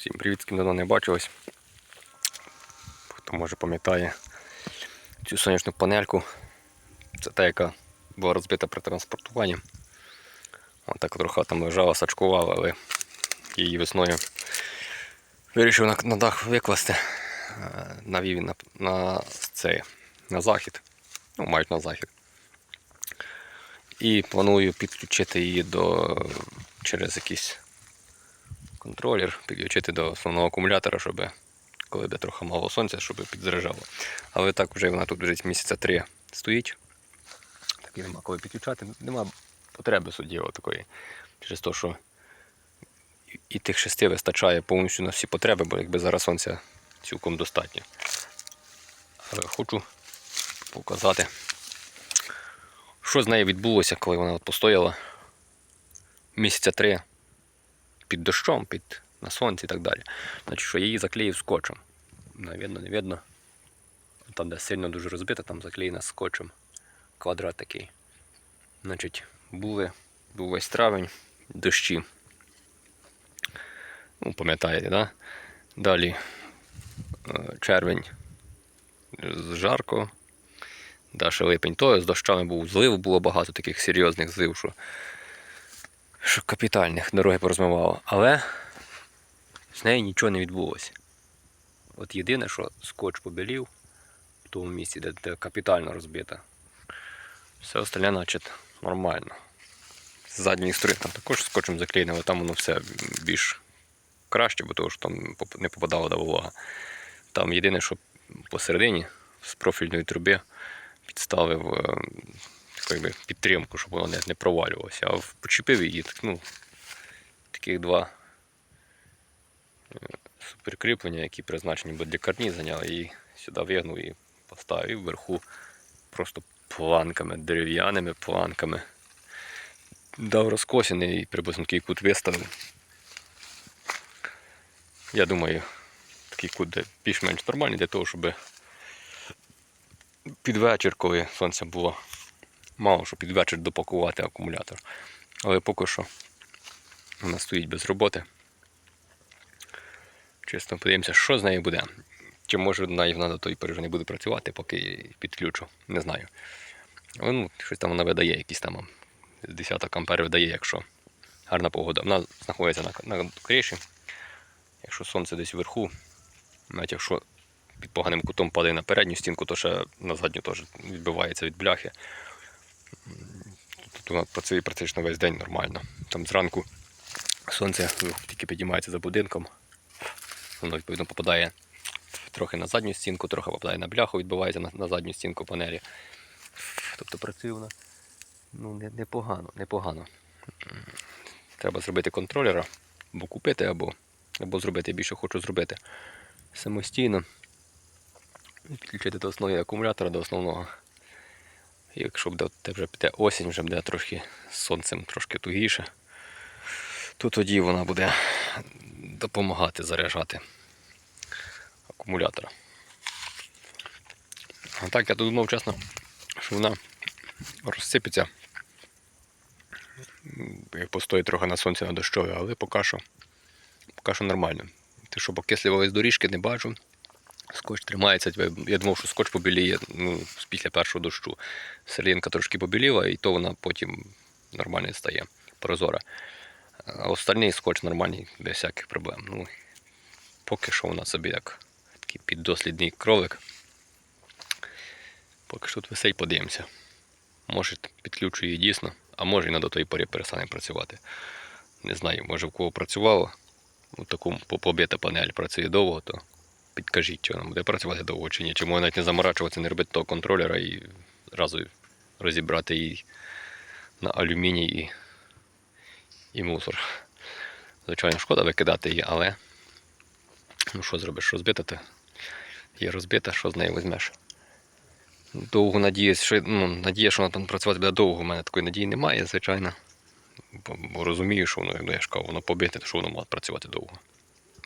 Всім привіт, з ким давно не бачилось. Хто може пам'ятає цю сонячну панельку. Це та, яка була розбита при транспортуванні. Вона так трохи там лежала, сачкувала, але її весною вирішив на, на дах викласти. Е, Навів на, на, цей, на захід. Ну, мають на захід. І планую підключити її до через якийсь контролер, підключити до основного акумулятора, щоб коли буде трохи мало сонця, щоб підзаряджало. Але так вже вона тут вже місяця три стоїть. Так і нема коли підключати. Нема потреби суттєво такої. Через те, що і тих шести вистачає повністю на всі потреби, бо якби зараз сонця цілком достатньо. Але хочу показати, що з нею відбулося, коли вона от постояла місяця три під дощом, під, на сонці і так далі. Значить, що її заклеїв скотчем. Не видно, не видно. Там, де сильно дуже розбита, там заклеєна скотчем. Квадрат такий. Значить, були, був весь травень, дощі. Ну, пам'ятаєте, да? Далі е, червень жарко. Далі липень то з дощами був злив, було багато таких серйозних злив, що що капітальних дороги порозмивало. Але з нею нічого не відбулося. От єдине, що скотч побілів в тому місці, де, де капітально розбита. Все остальне, значить, нормально. З задньої сторони там також скотчем заклеєно, але там воно все більш краще, бо того, що там не попадала до волога. Там єдине, що посередині з профільної труби підставив е, якби, підтримку, щоб воно не, провалювалося. А почепив її, так, ну, таких два е, суперкріплення, які призначені для карнізання, але її сюди вигнув і поставив вверху просто планками, дерев'яними планками. Дав розкосений і приблизно такий кут виставив. Я думаю, такий кут більш-менш нормальний для того, щоб під вечір, коли сонце було мало, що під вечір допакувати акумулятор. Але поки що вона стоїть без роботи. Чесно, подивимося, що з нею буде. Чи може вона до тої пори вже не буде працювати, поки підключу. Не знаю. Але ну, щось там вона видає, якісь там десяток ампер видає, якщо гарна погода. Вона знаходиться на, на криші. Якщо сонце десь вверху, навіть якщо під поганим кутом падає на передню стінку, то ще на задню теж відбивається від бляхи. Тут вона працює практично весь день нормально. Там зранку сонце тільки підіймається за будинком. Воно відповідно попадає трохи на задню стінку, трохи попадає на бляху, відбивається на, на задню стінку панелі. Тобто працює вона ну, не- непогано, непогано. Треба зробити контролера, або купити, або, або зробити більше хочу зробити самостійно. Підключити до основного акумулятора, до основного. Якщо буде вже піде осінь, вже буде трошки сонцем трошки тугіше, то тоді вона буде допомагати заряджати акумулятора. А так я думав чесно, що вона розсипеться, як постоїть трохи на сонці на дощові, але поки що, поки що нормально. Те, що покислювались доріжки, не бачу. Скотч тримається. Я думав, що скотч побіліє ну, після першого дощу. Селінка трошки побіліла, і то вона потім нормально стає, прозора. А остальний скотч нормальний, без всяких проблем. Ну, поки що вона собі як такий піддослідний кролик. Поки що тут висить, подивимося. Може підключу її дійсно, а може і на до тої порі перестане працювати. Не знаю, може в кого працювало. У такому по- побита панель працює довго, то підкажіть, чи вона буде працювати довго чи ні. Чи може навіть не заморачуватися, не робити того контролера і зразу розібрати її на алюміній і, і мусор. Звичайно, шкода викидати її, але ну що зробиш, розбита, то є розбита, що з нею візьмеш. Довго надіюсь, що ну, надія, що вона там працювати буде довго. У мене такої надії немає, звичайно. Бо, бо розумію, що воно, ну, я ж кажу, воно побите, що воно може працювати довго.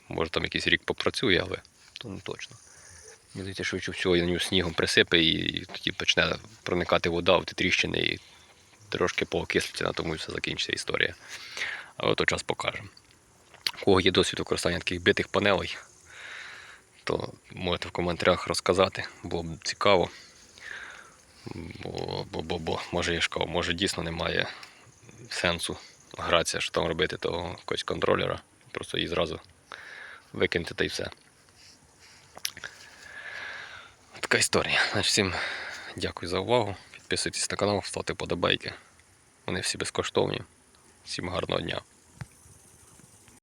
Може там якийсь рік попрацює, але то не точно. Мені здається, швидше всього на нього снігом присипе і тоді почне проникати вода в ті тріщини і трошки поокислиться, на тому все закінчиться історія. Але то час покаже. У кого є досвід використання таких битих панелей, то можете в коментарях розказати, було б цікаво. Бо, бо, бо, бо може я кажу, може дійсно немає сенсу гратися, що там робити того якогось контролера. Просто її зразу викинути та й все. Така історія. Значить, всім дякую за увагу. Підписуйтесь на канал, ставте подобайки. Вони всі безкоштовні. Всім гарного дня.